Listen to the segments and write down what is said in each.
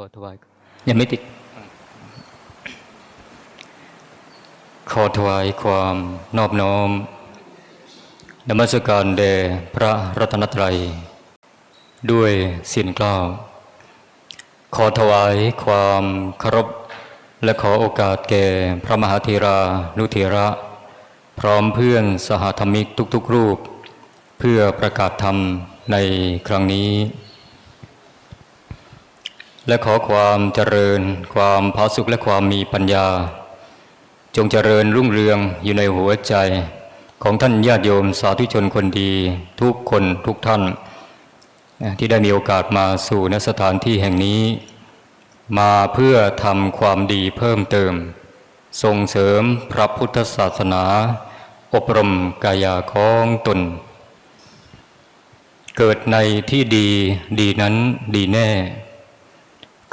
ขอถวายยังไม่ติด ขอถวายความนอบน้อมนมัสการแด่พระรัตนตรัย ด้วยสียงกล้าว ขอถวายความเคารพและขอโอกาสแก่พระมหาเทรานุเถระ พร้อมเพื่อนสหธรรมิกทุกๆรูป เพื่อประกาศธรรมในครั้งนี้ และขอความเจริญ ความผาสุกและความมีปัญญา จงเจริญรุ่งเรืองอยู่ในหัวใจ ของท่านญาติโยมสาธุชนคนดี ทุกคนทุกท่าน ที่ได้มีโอกาสมาสู่ณสถานที่แห่งนี้ มาเพื่อทำความดีเพิ่มเติม ส่งเสริมพระพุทธศาสนา อบรมกายาของตน เกิดในที่ดีดีนั้นดีแน่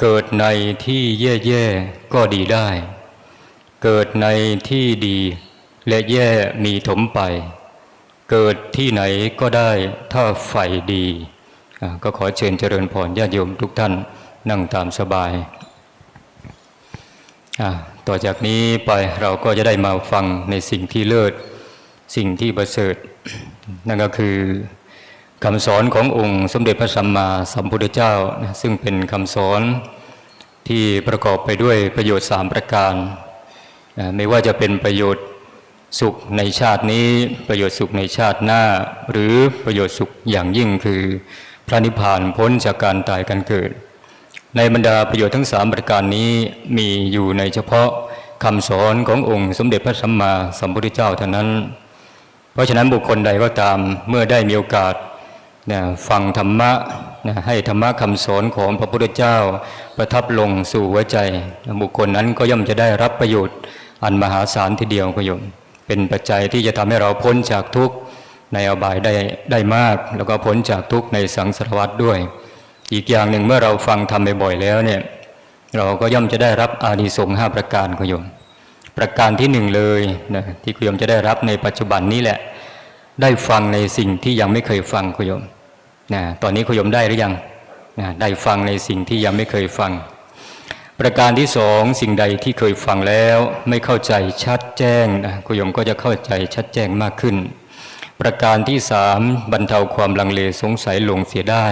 เกิดในที่แย่ๆก็ดีได้ เกิดในที่ดีและแย่มีถมไป เกิดที่ไหนก็ได้ถ้าใฝ่ดี ก็ขอเชิญเจริญพรญาติโยมทุกท่านนั่งตามสบาย ต่อจากนี้ไปเราก็จะได้มาฟังในสิ่งที่เลิศ สิ่งที่ประเสริฐ นั่นก็คือ คำสอนขององค์สมเด็จพระสัมมาสัมพุทธเจ้า ซึ่งเป็นคำสอนที่ประกอบไปด้วยประโยชน์สามประการ ไม่ว่าจะเป็นประโยชน์สุขในชาตินี้ ประโยชน์สุขในชาติหน้า หรือประโยชน์สุขอย่างยิ่งคือพระนิพพานพ้นจากการตายกันเกิด ในบรรดาประโยชน์ทั้งสามประการนี้มีอยู่ในเฉพาะคำสอนขององค์สมเด็จพระสัมมาสัมพุทธเจ้าเท่านั้น เพราะฉะนั้นบุคคลใดก็ตามเมื่อได้มีโอกาส นะฟังธรรมะนะให้ธรรมะคำสอนของพระพุทธเจ้า ประทับลงสู่หัวใจนะบุคคลนั้นก็ย่อมจะได้รับประโยชน์ อันมหาศาลทีเดียวก็ยมเป็นปัจจัยที่จะทำให้เราพ้นจากทุกข์ในอบายได้ได้มาก แล้วก็พ้นจากทุกข์ในสังสารวัฏด้วย อีกอย่างหนึ่งเมื่อเราฟังทำบ่อยๆแล้วเนี่ยเราก็ย่อมจะได้รับอานิสงส์ห้าประการก็ยมประการที่หนึ่งเลยนะที่คุณโยมจะได้รับในปัจจุบันนี้แหละ ได้ฟังในสิ่งที่ยังไม่เคยฟังคุณโยม นะตอนนี้คุณโยมได้หรือยังนะได้ฟังในสิ่งที่ยังไม่เคยฟัง ประการที่สองสิ่งใดที่เคยฟังแล้วไม่เข้าใจชัดแจ้งนะคุณโยมก็จะเข้าใจชัดแจ้งมากขึ้น ประการที่สามบรรเทาความลังเลสงสัยหลงเสียได้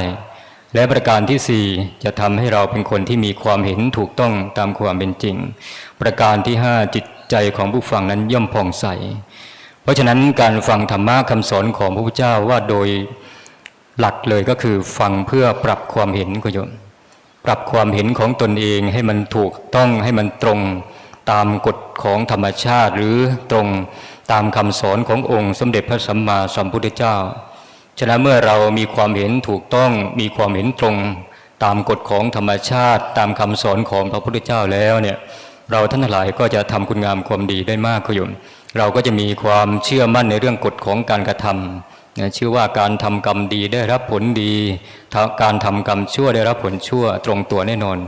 และประการที่สี่จะทำให้เราเป็นคนที่มีความเห็นถูกต้องตามความเป็นจริง ประการที่ห้าจิตใจของผู้ฟังนั้นย่อมผ่องใส เพราะฉะนั้นการฟังธรรมะคำสอนของพระพุทธเจ้าว่าโดย หลักเลยก็คือฟังเพื่อปรับความเห็นก็โยม ปรับความเห็นของตนเองให้มันถูกต้องให้มันตรงตามกฎของธรรมชาติ หรือตรงตามคำสอนขององค์สมเด็จพระสัมมาสัมพุทธเจ้า ฉะนั้นเมื่อเรามีความเห็นถูกต้องมีความเห็นตรง ตามกฎของธรรมชาติ ตามคำสอนของพระพุทธเจ้าแล้วเนี่ยเราท่านหลายก็จะทำคุณงามความดีได้มากขึ้นเราก็จะมีความเชื่อมั่นในเรื่องกฎของการกระทำ ชื่อว่าการทำกรรมดีได้รับผลดี การทำกรรมชั่วได้รับผลชั่วตรงตัวแน่นอน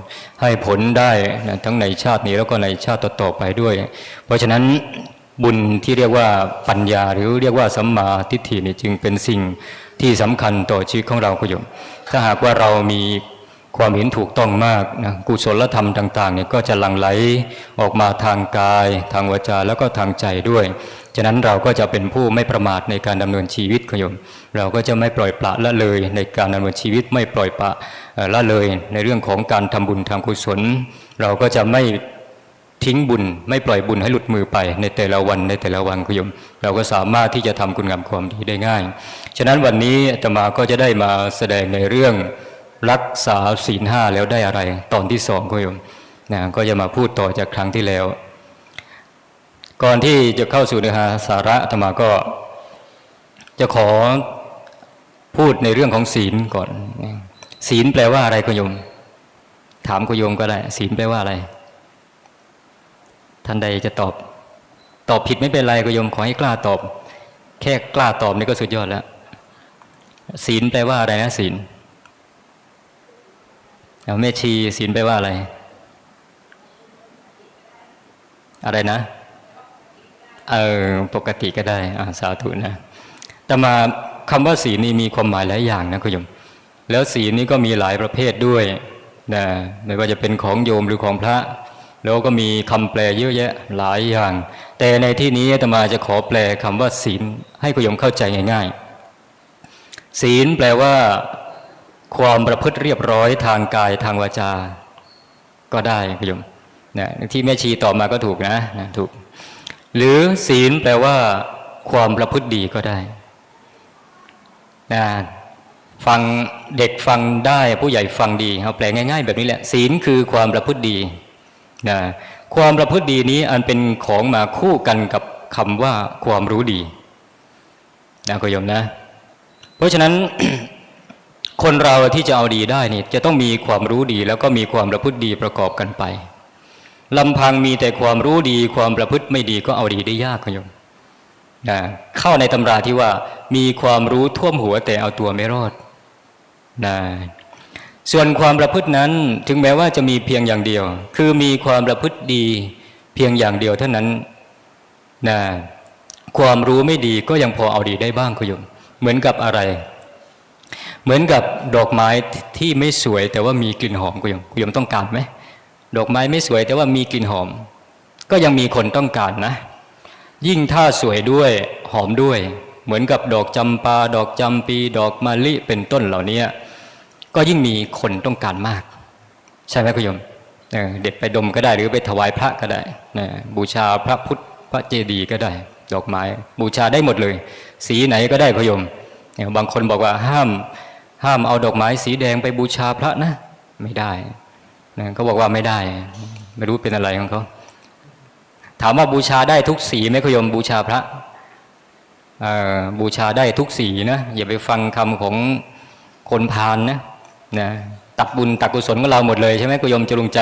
ให้ผลได้นะทั้งในชาตินี้แล้วก็ในชาติต่อๆไปด้วย เพราะฉะนั้นบุญที่เรียกว่าปัญญาหรือเรียกว่าสัมมาทิฏฐินี่จึงเป็นสิ่งที่สำคัญต่อชีวิตของเราคุณโยมถ้าหากว่าเรามี ความเห็นถูกต้องมากนะกุศลธรรมต่างๆเนี่ยก็จะหลั่งไหลออกมาทางกาย ทางวาจาแล้วก็ทางใจด้วย ฉะนั้นเราก็จะเป็นผู้ไม่ประมาทในการดำเนินชีวิตคุณโยม เราก็จะไม่ปล่อยปละละเลยในการดำเนินชีวิตไม่ปล่อยปละเอ่อละเลยในเรื่องของการทำบุญทางกุศล เราก็จะไม่ทิ้งบุญไม่ปล่อยบุญให้หลุดมือไปในแต่ละวันในแต่ละวันคุณโยม เราก็สามารถที่จะทำคุณงามความดีได้ง่าย ฉะนั้นวันนี้ตมาก็จะได้มาแสดงในเรื่อง รักษาศีลห้าแล้วได้อะไร ตอนที่สองคุณโยมนะก็จะมาพูดต่อจากครั้งที่แล้ว ก่อนที่จะเข้าสู่เนื้อหาสาระอาตมาก็ จะขอพูดในเรื่องของศีลก่อน ศีลแปลว่าอะไรคุณโยม ถามคุณโยมก็ได้ ศีลแปลว่าอะไร ท่านใดจะตอบ ตอบผิดไม่เป็นไรก็โยมขอให้กล้าตอบ แค่กล้าตอบนี่ก็สุดยอดแล้ว ศีลแปลว่าอะไรนะศีล เอาแม่ชีศีลแปว่าอะไร อะไรนะ เออปกติก็ได้อาสาธุนะ แต่มาคำว่าศีลนี่มีความหมายหลายอย่างนะคุณโยม แล้วศีลนี่ก็มีหลายประเภทด้วยนะไม่ว่าจะเป็นของโยมหรือของพระ แล้วก็มีคำแปลเยอะแยะหลายอย่าง แต่ในที่นี้อาตมาจะขอแปลคำว่าศีลให้คุณโยมเข้าใจง่าย ๆ ศีลแปลว่า ความประพฤติเรียบร้อยทางกายทางวาจา ก็ได้คุณโยมนะที่แม่ชีตอบมาก็ถูกนะนะถูก หรือศีลแปลว่า ความประพฤติดีก็ได้นะฟังเด็กฟังได้ผู้ใหญ่ฟังดีเอาแปลง่าย ๆ แบบนี้แหละ ศีลคือความประพฤติดีนะความประพฤติดีนี้อันเป็นของมาคู่กันกับคำว่าความรู้ดีนะคุณโยมนะ เพราะฉะนั้น คนเราที่จะเอาดีได้นี่จะต้องมีความรู้ดีแล้วก็มีความประพฤติดีประกอบกันไปลำพังมีแต่ความรู้ดีความประพฤติไม่ดีก็เอาดีได้ยากคุณโยมนะเข้าในตำราที่ว่ามีความรู้ท่วมหัวแต่เอาตัวไม่รอดนะส่วนความประพฤตินั้นถึงแม้ว่าจะมีเพียงอย่างเดียว คือมีความประพฤติดีเพียงอย่างเดียวเท่านั้นนะความรู้ไม่ดีก็ยังพอเอาดีได้บ้างคุณโยมเหมือนกับอะไร เหมือนกับดอกไม้ที่ไม่สวย แต่ว่ามีกลิ่นหอมคุยมคุณโยมต้องการไหมดอกไม้ไม่สวย แต่ว่ามีกลิ่นหอม ก็ยังมีคนต้องการนะ ยิ่งถ้าสวยด้วยหอมด้วย เหมือนกับดอกจำปา ดอกจำปี ดอกมะลิเป็นต้นเหล่านี้ก็ยิ่งมีคนต้องการมาก ใช่ไหมคุณโยมเเด็ดไปดมก็ได้หรือไปถวายพระก็ได้นะบูชาพระพุทธพระเจดีย์ก็ได้ ดอกไม้ บูชาได้หมดเลย สีไหนก็ได้คุณโยมบางคนบอกว่าห้าม ห้ามเอาดอกไม้สีแดงไปบูชาพระนะ ไม่ได้นะเขาบอกว่าไม่ได้ ไม่รู้เป็นอะไรของเขาถามว่าบูชาได้ทุกสีไหมคุยมบูชาพระบูชาได้ทุกสีนะอย่าไปฟังคำของคนพาลนะนะตักบุญตักกุศลของเราหมดเลยใช่ไหมคุยมจรุงใจ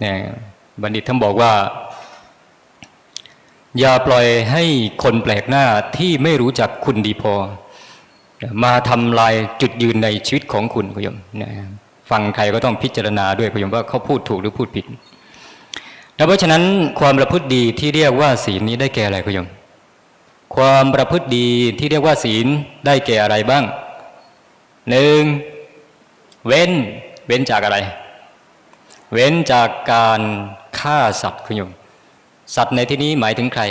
เนี่ยบัณฑิตท่านบอกว่า อย่าปล่อยให้คนแปลกหน้าที่ไม่รู้จักคุณดีพอ มาทำลายจุดยืนในชีวิตของคุณคุณโยมนะฟังใครก็ต้องพิจารณาด้วยคุณโยมว่าเขาพูดถูกหรือพูดผิดแล้วเพราะฉะนั้นความประพฤติดีที่เรียกว่าศีลนี้ได้แก่อะไรคุณโยม ความประพฤติดีที่เรียกว่าศีลได้แก่อะไรบ้างหนึ่งเว้นเว้นจากอะไร เว้นจากการฆ่าสัตว์คุณโยม สัตว์ในที่นี้หมายถึงใคร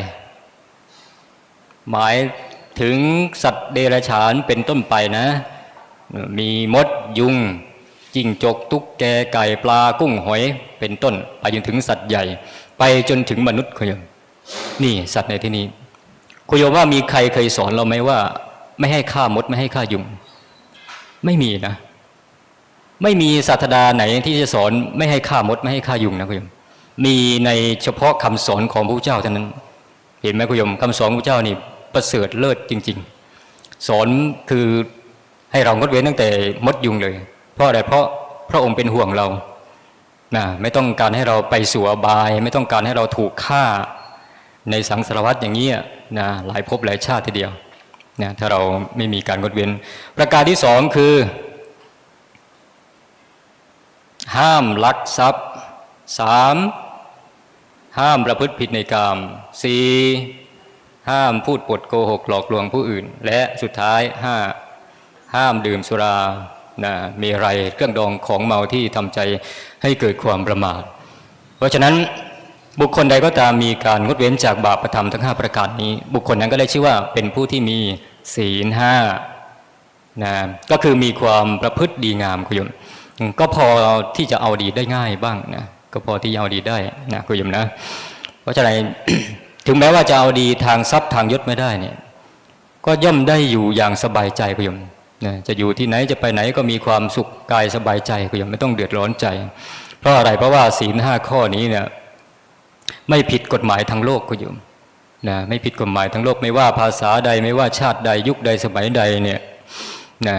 หมาย ถึงสัตว์เดรัจฉานเป็นต้นไปนะ มีมดยุงจิ้งจกตุ๊กแกไก่ปลากุ้งหอยเป็นต้น ไปจนถึงสัตว์ใหญ่ ไปจนถึงมนุษย์คุยมนี่สัตว์ในที่นี้คุยมว่ามีใครเคยสอนเราไหมว่า ไม่ให้ฆ่ามดไม่ให้ฆ่ายุง ไม่มีนะ ไม่มีศาสดาไหนที่จะสอนไม่ให้ฆ่ามดไม่ให้ฆ่ายุงนะคุยมมีในเฉพาะคำสอนของพระเจ้าเท่านั้น เห็นไหมคุยมคำสอนพระเจ้านี่ ประเสริฐเลิศจริง ๆ สอนคือให้เรางดเว้นตั้งแต่มดยุงเลย เพราะอะไรเพราะพระองค์เป็นห่วงเรานะไม่ต้องการให้เราไปสู่อบาย ไม่ต้องการให้เราถูกฆ่าในสังสารวัฏอย่างนี้นะหลายภพหลายชาติทีเดียวนะถ้าเราไม่มีการงดเว้น ประการที่สองคือ ห้ามลักทรัพย์สามห้ามประพฤติผิดในกามสี่ ห้ามพูดปดโกหกหลอกลวงผู้อื่น และสุดท้ายห้าห้ามดื่มสุรานะมีไรเครื่องดองของเมาที่ทำใจให้เกิดความประมาท เพราะฉะนั้นบุคคลใดก็ตามมีการงดเว้นจากบาปธรรมทั้ง 5 ประการนี้ บุคคลนั้นก็ได้ชื่อว่าเป็นผู้ที่มีศีลห้านะก็คือมีความประพฤติดีงามคุณโยมก็พอที่จะเอาดีได้ง่ายบ้างนะก็พอที่จะเอาดีได้นะคุณโยมนะ เพราะฉะนั้น ถึงแม้ว่าจะเอาดีทางทรัพย์ทางยศไม่ได้เนี่ย ก็ย่อมได้อยู่อย่างสบายใจคุยมนะจะอยู่ที่ไหนจะไปไหนก็มีความสุขกายสบายใจคุยมไม่ต้องเดือดร้อนใจ เพราะอะไรเพราะว่าศีลห้าข้อนี้เนี่ยไม่ผิดกฎหมายทางโลกคุยมนะไม่ผิดกฎหมายทางโลกไม่ว่าภาษาใดไม่ว่าชาติใดยุคใดสมัยใดเนี่ยนะ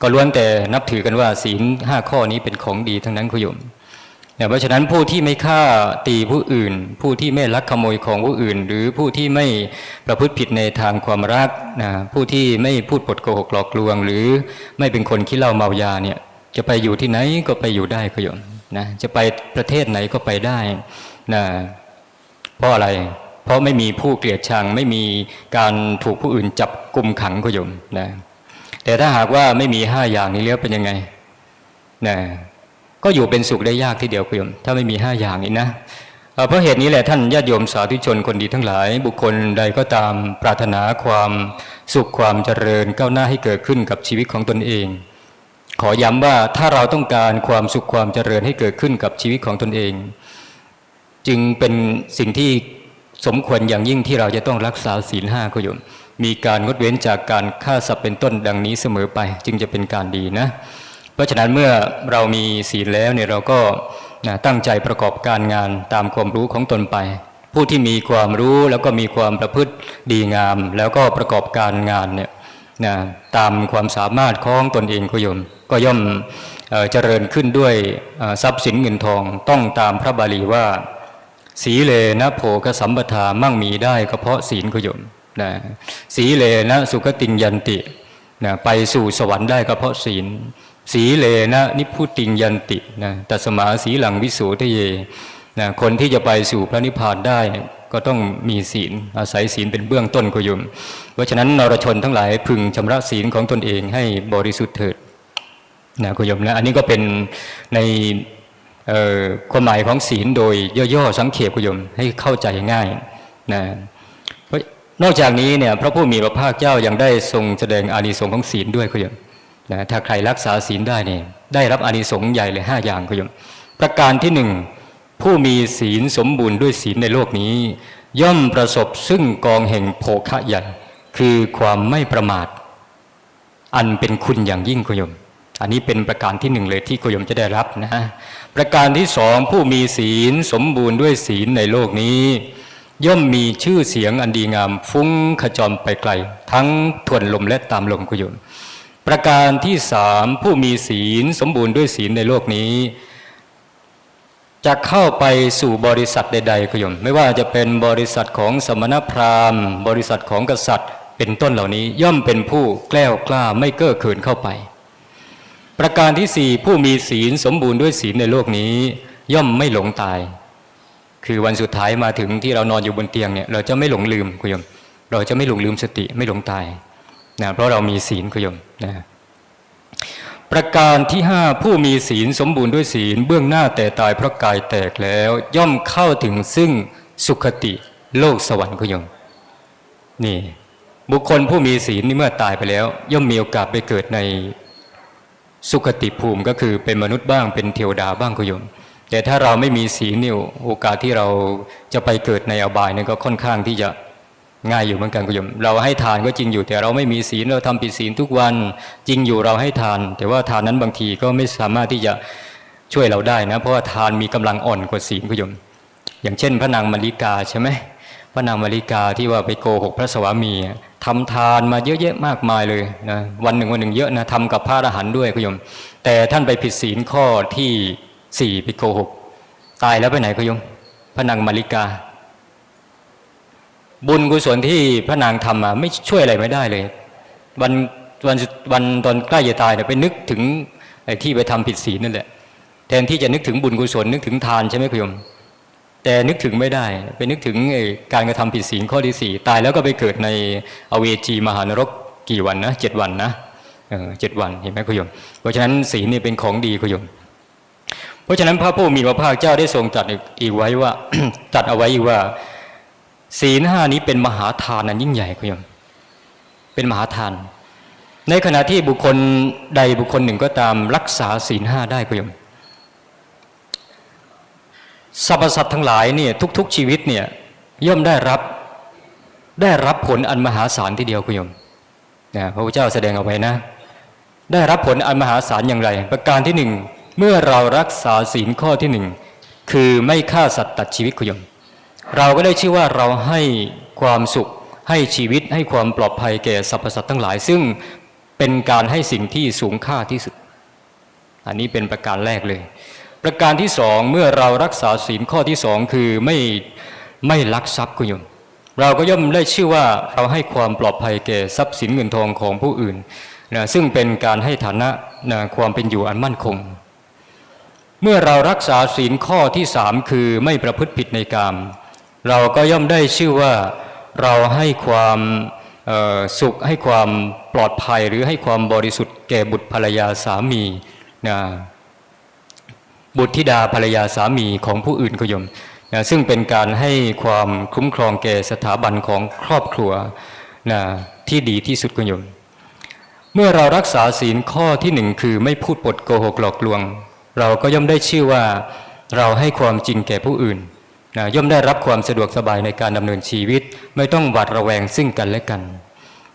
ก็ล้วนแต่นับถือกันว่าศีลห้าข้อนี้เป็นของดีทั้งนั้นคุณโยม เนี่ยเพราะฉะนั้นผู้ที่ไม่ฆ่าตีผู้อื่น ผู้ที่ไม่ลักขโมยของผู้อื่น หรือผู้ที่ไม่ประพฤติผิดในทางความรักนะผู้ที่ไม่พูดปดโกหกหลอกลวง หรือไม่เป็นคนขี้เหล้าเมายาเนี่ยจะไปอยู่ที่ไหนก็ไปอยู่ได้คุณโยมนะจะไปประเทศไหนก็ไปได้นะเพราะอะไร เพราะไม่มีผู้เกลียดชัง ไม่มีการถูกผู้อื่นจับกลุ่มขังคุณโยมนะแต่ถ้าหากว่าไม่มีห้าอย่างนี้แล้วเป็นยังไงนะ ก็อยู่เป็นสุขได้ยากทีเดียวคุณโยมถ้าไม่มีห้าอย่างนี้นะเพราะเหตุนี้แหละท่านญาติโยมสาธุชนคนดีทั้งหลาย บุคคลใดก็ตามปรารถนาความสุขความเจริญก้าวหน้าให้เกิดขึ้นกับชีวิตของตนเอง ขอย้ำว่าถ้าเราต้องการความสุขความเจริญให้เกิดขึ้นกับชีวิตของตนเอง จึงเป็นสิ่งที่สมควรอย่างยิ่งที่เราจะต้องรักษาศีลห้าคุณโยมมีการงดเว้นจากการฆ่าสัตว์เป็นต้นดังนี้เสมอไป จึงจะเป็นการดีนะ ราะฉะนั้นเมื่อเรามีศีลแล้วเนี่ยเราก็นะตั้งใจประกอบการงานตามความรู้ของตนไป ผู้ที่มีความรู้แล้วก็มีความประพฤติดีงาม แล้วก็ประกอบการงานเนี่ยนะตามความสามารถของตนเองคุณโยมก็ย่อมเจริญขึ้นด้วยทรัพย์สินเงินทองต้องตามพระบาลีว่า สีเลนะโภคสัมปทามั่งมีได้ก็เพราะศีลกุยมนะสีเลนะสุขติงยันตินะไปสู่สวรรค์ได้ก็เพราะศีล สีเลนะนิพุติงยันตินะตัสมาสีหลังวิสูทะเยนะคนที่จะไปสู่พระนิพพานได้ก็ต้องมีศีลอาศัยศีลเป็นเบื้องต้นกุยม เพราะฉะนั้นนรชนทั้งหลายพึงชำระศีลของตนเองให้บริสุทธิ์เถิดนะคุยมนะอันนี้ก็เป็นในความหมายของศีลโดยย่อๆสังเขปคุยมให้เข้าใจง่ายนะนอกจากนี้เนี่ยพระผู้มีพระภาคเจ้ายังได้ทรงแสดงอานิสงส์ของศีลด้วยคุณโยม นะถ้าใครรักษาศีลได้เนี่ยได้รับอานิสงส์ใหญ่เลยห้าอย่างคุณโยมประการที่หนึ่งผู้มีศีลสมบูรณ์ด้วยศีลในโลกนี้ ย่อมประสบซึ่งกองแห่งโภคะใหญ่คือความไม่ประมาท อันเป็นคุณอย่างยิ่งคุณโยม อันนี้เป็นประการที่หนึ่งเลยที่คุณโยมจะได้รับนะประการที่สองผู้มีศีลสมบูรณ์ด้วยศีลในโลกนี้ ย่อมมีชื่อเสียงอันดีงามฟุ้งขจรไปไกล ทั้งทวนลมและตามลมคุณโยม ประการที่สามผู้มีศีลสมบูรณ์ด้วยศีลในโลกนี้ จะเข้าไปสู่บริษัทใดๆคุยม ไม่ว่าจะเป็นบริษัทของสมณพราหมณ์ บริษัทของกษัตริย์ เป็นต้นเหล่านี้ย่อมเป็นผู้แกล้วกล้าไม่เก้อเขินเข้าไป ประการที่สี่ผู้มีศีลสมบูรณ์ด้วยศีลในโลกนี้ ย่อมไม่หลงตาย คือวันสุดท้ายมาถึงที่เรานอนอยู่บนเตียงเนี่ยเราจะไม่หลงลืมคุณโยม เราจะไม่หลงลืมสติไม่หลงตาย นะเพราะเรามีศีลคุณโยมนะประการที่ห้าผู้มีศีลสมบูรณ์ด้วยศีลเบื้องหน้าแต่ตายเพราะกายแตกแล้ว ย่อมเข้าถึงซึ่งสุขติโลกสวรรค์คุณโยมนี่ บุคคลผู้มีศีลนี่เมื่อตายไปแล้ว ย่อมมีโอกาสไปเกิดในสุขติภูมิก็คือเป็นมนุษย์บ้างเป็นเทวดาบ้างคุณโยมแต่ถ้าเราไม่มีศีลนี่โอกาสที่เราจะไปเกิดในอบายนี่ก็ค่อนข้างที่จะ ง่ายอยู่เหมือนกันคุณโยมเราให้ทานก็จริงอยู่ แต่เราไม่มีศีลเราทำผิดศีลทุกวันจริงอยู่เราให้ทาน แต่ว่าทานนั้นบางทีก็ไม่สามารถที่จะช่วยเราได้นะ เพราะว่าทานมีกำลังอ่อนกว่าศีลคุณโยมอย่างเช่น พระนางมาริกาใช่ไหมพระนางมาริกาที่ว่าไปโกหกพระสวามีทำทานมาเยอะแยะมากมายเลยนะวันหนึ่งวันหนึ่งเยอะนะทำกับพระอรหันต์ด้วยคุณโยม แต่ท่านไปผิดศีลข้อที่สี่ไปโกหกตายแล้วไปไหนคุณโยม พระนางมาริกา บุญกุศลที่พระนางทำมาไม่ช่วยอะไรไม่ได้เลย วันวันวันตอนใกล้จะตายเนี่ยไปนึกถึงไอ้ที่ไปทำผิดศีลนั่นแหละแทนที่จะนึกถึงบุญกุศลนึกถึงทานใช่ไหมคุณโยมแต่นึกถึงไม่ได้ไปนึกถึงการกระทำผิดศีลข้อที่สี่ตายแล้วก็ไปเกิดในอเวจีมหานรกกี่วันนะเจ็ดวันนะเออเจ็ดวันเห็นไหมคุณโยม เพราะฉะนั้นศีลนี่เป็นของดีคุณโยม เพราะฉะนั้นพระผู้มีพระภาคเจ้าได้ทรงตรัดอีกไว้ว่าตรัดเอาไว้อีกว่า ศีลห้านี้เป็นมหาทานอันยิ่งใหญ่คุณโยมเป็นมหาทาน ในขณะที่บุคคลใดบุคคลหนึ่งก็ตามรักษาศีลห้าได้คุณโยมสรรพสัตว์ทั้งหลายเนี่ยทุก ๆ ชีวิตเนี่ยย่อมได้รับได้รับผลอันมหาศาลทีเดียวคุณโยมนะพระพุทธเจ้าแสดงเอาไว้นะ ได้รับผลอันมหาศาลอย่างไร ประการที่หนึ่งเมื่อเรารักษาศีลข้อที่หนึ่งคือไม่ฆ่าสัตว์ตัดชีวิตคุณโยม เราก็ได้ชื่อว่าเราให้ความสุข ให้ชีวิตให้ความปลอดภัยแก่สรรพสัตว์ทั้งหลาย ซึ่งเป็นการให้สิ่งที่สูงค่าที่สุด อันนี้เป็นประการแรกเลย ประการที่สองเมื่อเรารักษาศีลข้อที่สองคือไม่ไม่ลักทรัพย์คุณโยมเราก็ย่อมได้ชื่อว่าเราให้ความปลอดภัยแก่ทรัพย์สินเงินทองของผู้อื่นนะซึ่งเป็นการให้ฐานะนะความเป็นอยู่อันมั่นคง เมื่อเรารักษาศีลข้อที่สามคือไม่ประพฤติผิดในกาม เราก็ย่อมได้ชื่อว่าเราให้ความสุขให้ความปลอดภัยหรือให้ความบริสุทธิ์แก่บุตรภรรยาสามีนะบุตรธิดาภรรยาสามีของผู้อื่นก็ยมนะซึ่งเป็นการให้ความคุ้มครองแก่สถาบันของครอบครัวนะที่ดีที่สุดก็ยม เมื่อเรารักษาศีลข้อที่หนึ่งคือไม่พูดปดโกหกหลอกลวง เราก็ย่อมได้ชื่อว่าเราให้ความจริงแก่ผู้อื่น ย่อมได้รับความสะดวกสบายในการดำเนินชีวิต ไม่ต้องหวาดระแวงซึ่งกันและกัน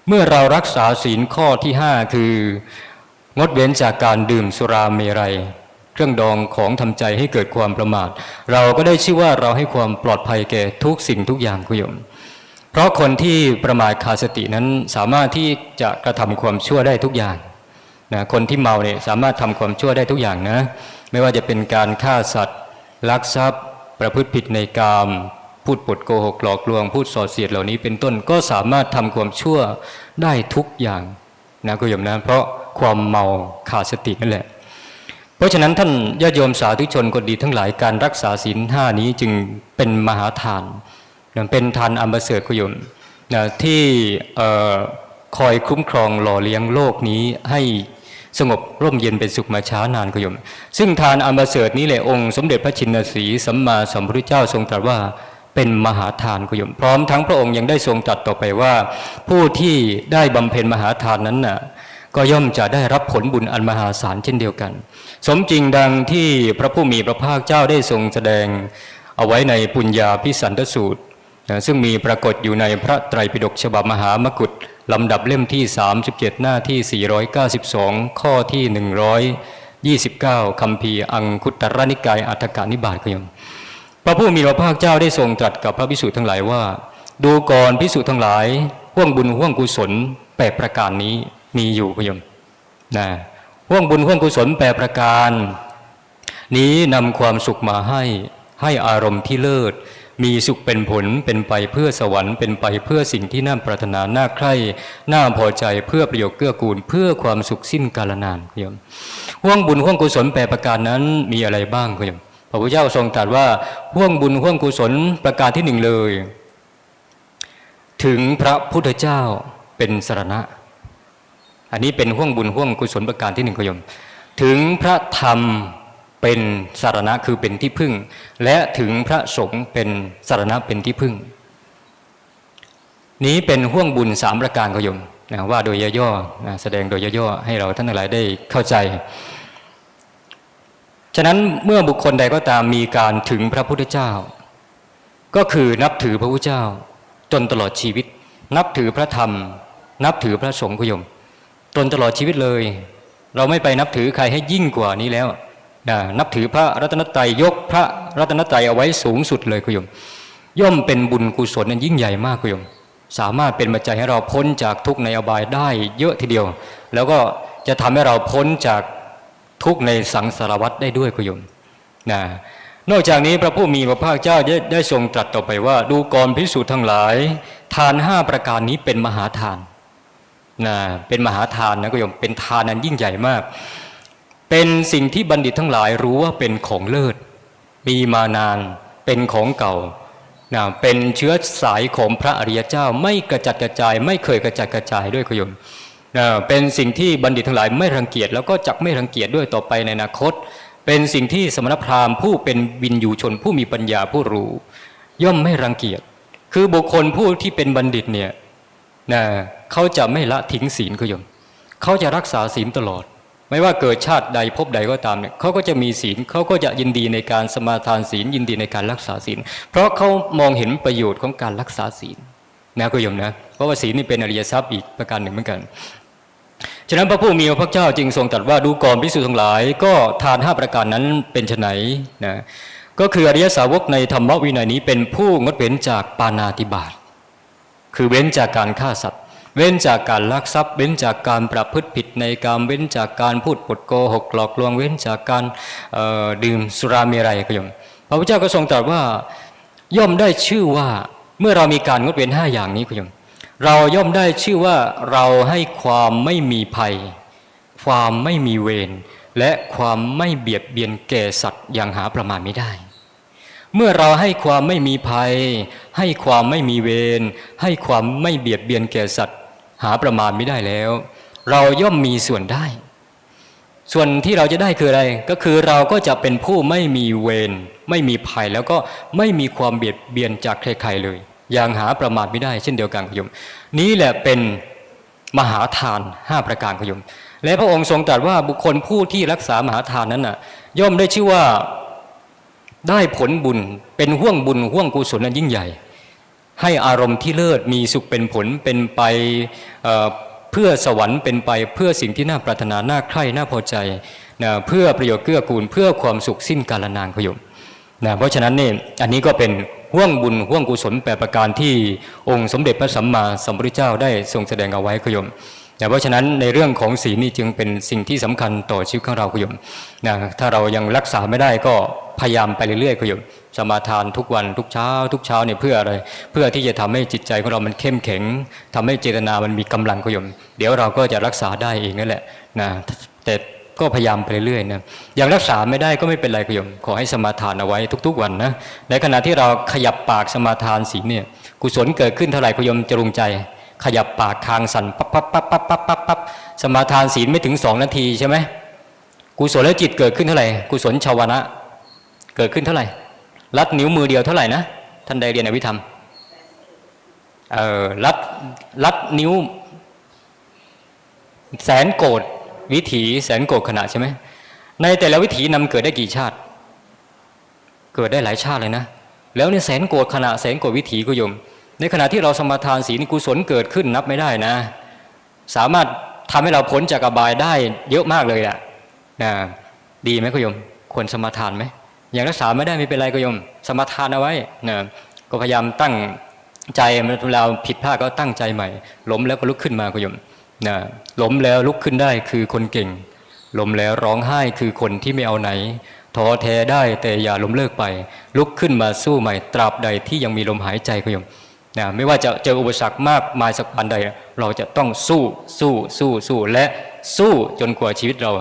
เมื่อเรารักษาศีลข้อที่ห้าคือ งดเว้นจากการดื่มสุราเมรัย เครื่องดองของทำใจให้เกิดความประมาท เราก็ได้ชื่อว่าเราให้ความปลอดภัยแก่ทุกสิ่งทุกอย่างกุยมเพราะคนที่ประมาทขาดสตินั้นสามารถที่จะกระทำความชั่วได้ทุกอย่างนะคนที่เมาเนี่ยสามารถทำความชั่วได้ทุกอย่างนะ ไม่ว่าจะเป็นการฆ่าสัตว์ ลักทรัพย์ ประพฤติผิดในกาม พูดปดโกหกหลอกลวง พูดส่อเสียดเหล่านี้เป็นต้นก็สามารถทำความชั่วได้ทุกอย่างนะกุยมนะเพราะความเมาขาดสตินั่นแหละ เพราะฉะนั้นท่านญาติโยมสาธุชนคนดีทั้งหลายการรักษาศีลห้านี้จึงเป็นมหาทานเป็นทานอันประเสริฐกุยมนะที่คอยคุ้มครองหล่อเลี้ยงโลกนี้ให้ สงบร่มเย็นเป็นสุขมาช้านานกุยม ซึ่งทานอันประเสริฐนี้แหละองค์สมเด็จพระชินสีสัมมาสัมพุทธเจ้าทรงตรัสว่าเป็นมหาทานกุยม พร้อมทั้งพระองค์ยังได้ทรงตรัสต่อไปว่า ผู้ที่ได้บำเพ็ญมหาทานนั้นน่ะก็ย่อมจะได้รับผลบุญอันมหาศาลเช่นเดียวกัน สมจริงดังที่พระผู้มีพระภาคเจ้าได้ทรงแสดงเอาไว้ในปุญญาพิสันตสูตร ซึ่งมีปรากฏอยู่ในพระไตรปิฎกฉบับมหามกุฏ ลำดับเล่มที่ 37 หน้าที่ 492 ข้อที่ 129คำพีร์อังคุตรนิกายอัฏฐกานิบาตก็ยมพระผู้มีพระภาคเจ้าได้ทรงตรัสกับพระพิสุทั้งหลายว่า ดูก่อนพิสุทั้งหลายห่วงบุญห่วงกุศลแปดประการนี้มีอยู่พะยมนะห่วงบุญห่วงกุศลแปดประการ นี้นำความสุขมาให้ให้อารมณ์ที่เลิศ มีสุขเป็นผลเป็นไปเพื่อสวรรค์เป็นไปเพื่อสิ่งที่น่าปรารถนาน่าใคร่น่าพอใจเพื่อประโยชน์เกื้อกูล เพื่อความสุขสิ้นกาลนานพะยมห่วงบุญห่วงกุศลแปดประการนั้นมีอะไรบ้างพะยมพระพุทธเจ้าทรงตรัสว่าห่วงบุญห่วงกุศลประการที่หนึ่งเลย ถึงพระพุทธเจ้าเป็นสรณะ อันนี้เป็นห่วงบุญห่วงกุศลประการที่หนึ่งขยม ถึงพระธรรม เป็นสารณะคือเป็นที่พึ่ง และถึงพระสงฆ์เป็นสารณะเป็นที่พึ่ง นี้เป็นห่วงบุญสามประการขยมนะว่าโดยย่อๆนะแสดงโดยย่อๆให้เราท่านทั้งหลายได้เข้าใจ ฉะนั้นเมื่อบุคคลใดก็ตามมีการถึงพระพุทธเจ้า ก็คือนับถือพระพุทธเจ้า จนตลอดชีวิต นับถือพระธรรม นับถือพระสงฆ์กุยมจนตลอดชีวิตเลย เราไม่ไปนับถือใครให้ยิ่งกว่านี้แล้ว นะนับถือพระรัตนตรัยยกพระรัตนตรัยเอาไว้สูงสุดเลยกุยม ย่อมเป็นบุญกุศลนั้นยิ่งใหญ่มากกุยม สามารถเป็นปัจจัยให้เราพ้นจากทุกข์ในอบายได้เยอะทีเดียว แล้วก็จะทำให้เราพ้นจากทุกข์ในสังสารวัฏได้ด้วยกุยมนะนอกจากนี้พระผู้มีพระภาคเจ้าได้ได้ทรงตรัสต่อไปว่าดูกรพิสูจน์ทั้งหลาย ทานห้าประการนี้เป็นมหาทานนะเป็นมหาทานนะกุยมเป็นทานนั้นยิ่งใหญ่มาก เป็นสิ่งที่บัณฑิตทั้งหลายรู้ว่าเป็นของเลิศ มีมานาน เป็นของเก่านะเป็นเชื้อสายของพระอริยเจ้าไม่กระจัดกระจาย ไม่เคยกระจัดกระจายด้วยกุยมนะเป็นสิ่งที่บัณฑิตทั้งหลายไม่รังเกียจแล้วก็จักไม่รังเกียจด้วยต่อไปในอนาคต เป็นสิ่งที่สมณพราหมณ์ผู้เป็นวินยูชนผู้มีปัญญาผู้รู้ ย่อมไม่รังเกียจ คือบุคคลผู้ที่เป็นบัณฑิตเนี่ยนะเขาจะไม่ละทิ้งศีลก็ยมเขาจะรักษาศีลตลอด ไม่ว่าเกิดชาติใดภพใดก็ตามเนี่ยเขาก็จะมีศีลเขาก็จะยินดีในการสมาทานศีลยินดีในการรักษาศีล เพราะเขามองเห็นประโยชน์ของการรักษาศีลนะก็ยมนะเพราะว่าศีลนี่เป็นอริยทรัพย์อีกประการหนึ่งเหมือนกันฉะนั้นพระผู้มีพระเจ้าจึงทรงตรัสว่าดูก่อนพิสูจทั้งหลาย ก็ทานห้าประการนั้นเป็นไนนะก็คืออริยสาวกในธรรมวินัยนี้เป็นผู้งดเว้นจากปานาติบาตคือเว้นจากการฆ่าสัตว์ เว้นจากการลักทรัพย์ เว้นจากการประพฤติผิดในการเว้นจากการพูดปดโกหกหลอกลวง เว้นจากการดื่มสุราเมรัยก็ยมพระพุทธเจ้าก็ทรงตรัสว่าย่อมได้ชื่อว่าเมื่อเรามีการงดเว้นห้าอย่างนี้ก็ยมเราย่อมได้ชื่อว่าเราให้ความไม่มีภัย ความไม่มีเวรและความไม่เบียดเบียนแก่สัตว์อย่างหาประมาณไม่ได้ เมื่อเราให้ความไม่มีภัย ให้ความไม่มีเวรให้ความไม่เบียดเบียนแก่สัตว์ หาประมาณไม่ได้แล้ว เราย่อมมีส่วนได้ ส่วนที่เราจะได้คืออะไร ก็คือเราก็จะเป็นผู้ไม่มีเวรไม่มีภัยแล้วก็ไม่มีความเบียดเบียนจากใครๆเลย อย่างหาประมาทไม่ได้เช่นเดียวกันคุยม นี้แหละเป็นมหาทานห้าประการคุยม และพระองค์ทรงตรัสว่าบุคคลผู้ที่รักษามหาทานนั้นน่ะ ย่อมได้ชื่อว่าได้ผลบุญเป็นห่วงบุญห่วงกุศลนั้นยิ่งใหญ่ ให้อารมณ์ที่เลิศมีสุขเป็นผลเป็นไปเพื่อสวรรค์เป็นไปเพื่อสิ่งที่น่าปรารถนาน่าใคร่น่าพอใจนะเพื่อประโยชน์เกื้อกูลเพื่อความสุขสิ้นกาลนานขยมนะเพราะฉะนั้นนี่อันนี้ก็เป็นห่วงบุญห่วงกุศลแปดประการที่องค์สมเด็จพระสัมมาสัมพุทธเจ้าได้ทรงแสดงเอาไว้ขยมนะเพราะฉะนั้นในเรื่องของศีลนี่จึงเป็นสิ่งที่สำคัญต่อชีวิตของเราขยมนะถ้าเรายังรักษาไม่ได้ก็พยายามไปเรื่อยๆขยม สมาทานทุกวันทุกเช้า ทุกเช้าเนี่ยเพื่ออะไร เพื่อที่จะทำให้จิตใจของเรามันเข้มแข็งทำให้เจตนามันมีกำลังขยม เดี๋ยวเราก็จะรักษาได้เองนั่นแหละนะแต่ก็พยายามไปเรื่อยๆนะยังรักษาไม่ได้ก็ไม่เป็นไรขยม ขอให้สมาทานเอาไว้ทุก ๆ วันนะในขณะที่เราขยับปากสมาทานศีลเนี่ยกุศลเกิดขึ้นเท่าไหร่ขยมจะรุงใจ ขยับปากคางสั่นปั๊บปั๊บปั๊บปั๊บปั๊บปั๊บปั๊บสมาทานศีลไม่ถึงสองนาทีใช่ไหมกุศลและจิตเกิดขึ้นเท่าไหร่กุศลชาวนะเกิดขึ้นเท่าไหร่ รัดนิ้วมือเดียวเท่าไหร่นะท่านใดเรียนอภิธรรมเออรัดรัดนิ้ว แสนโกดวิถีแสนโกดขณะใช่ไหมในแต่ละวิถีนำเกิดได้กี่ชาติ เกิดได้หลายชาติเลยนะ แล้วในแสนโกดขณะแสนโกดวิถีกุยม ในขณะที่เราสมาทานศีลกุศลเกิดขึ้นนับไม่ได้นะ สามารถทำให้เราพ้นจากอบายได้เยอะมากเลยอะนะดีไหมกุยม ควรสมาทานไหม ยังรักษาไม่ได้ไม่เป็นไรก็ยม สมาทานเอาไว้นะก็พยายามตั้งใจเวลาผิดพลาดก็ตั้งใจใหม่ล้มแล้วก็ลุกขึ้นมาก็ยมนะล้มแล้วลุกขึ้นได้คือคนเก่งล้มแล้วร้องไห้คือคนที่ไม่เอาไหนท้อแท้ได้แต่อย่าล้มเลิกไป ลุกขึ้นมาสู้ใหม่ตราบใดที่ยังมีลมหายใจก็ยมนะไม่ว่าจะเจออุปสรรคมากมายสักปานใด เราจะต้องสู้สู้สู้สู้และสู้จนกว่าชีวิตเรา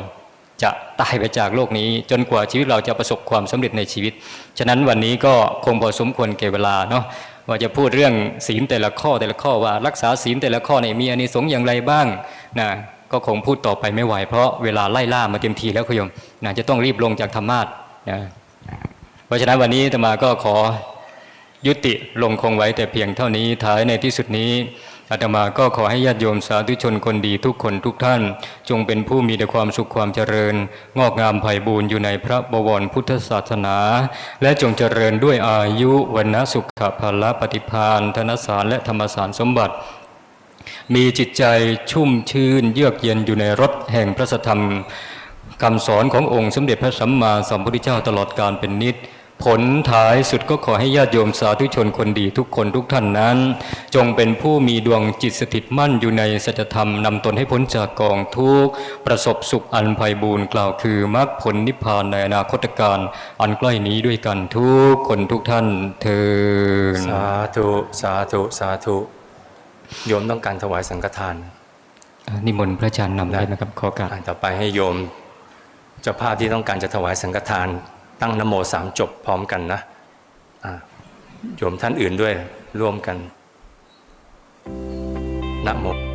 จะตายไปจากโลกนี้ จนกว่าชีวิตเราจะประสบความสำเร็จในชีวิต ฉะนั้นวันนี้ก็คงพอสมควรแก่เวลาเนาะว่าจะพูดเรื่องศีลแต่ละข้อแต่ละข้อว่ารักษาศีลแต่ละข้อในมีอานิสงส์อย่างไรบ้างนะก็คงพูดต่อไปไม่ไหว เพราะเวลาไล่ล่ามาเต็มทีแล้วคุณโยมนะจะต้องรีบลงจากธรรมาสนะเพราะฉะนั้นวันนี้อาตมาก็ขอยุติลงคงไว้แต่เพียงเท่านี้ท้ายในที่สุดนี้ อาตมาก็ขอให้ญาติโยมสาธุชนคนดีทุกคนทุกท่าน จงเป็นผู้มีแต่ความสุขความเจริญ งอกงามไผ่บูรณ์อยู่ในพระบวรพุทธศาสนา และจงเจริญด้วยอายุวันนะสุขภาละปฏิพานธนสารและธรรมสารสมบัติมีจิตใจชุ่มชื่นเยือกเย็นอยู่ในรถแห่งพระธรรมคำสอนขององค์สมเด็จพระสัมมาสัมพุทธเจ้าตลอดการเป็นนิจ ผลท้ายสุดก็ขอให้ญาติโยมสาธุชนคนดีทุกคนทุกท่านนั้น จงเป็นผู้มีดวงจิตสถิตมั่นอยู่ในสัจธรรมนำตนให้พ้นจากกองทุกข์ประสบสุขอันไพบูรณ์กล่าวคือมรรคผลนิพพานในอนาคตการอันใกล้นี้ด้วยกันทุกคนทุกท่านเทินสาธุสาธุสาธุโยมต้องการถวายสังฆทานนิมนต์พระอาจารย์นำได้ไหมครับขอการอ่านต่อไปให้โยมเจ้าภาพที่ต้องการจะถวายสังฆทาน ตั้งนโมสามจบพร้อมกันนะโยมท่านอื่นด้วยร่วมกันนะโม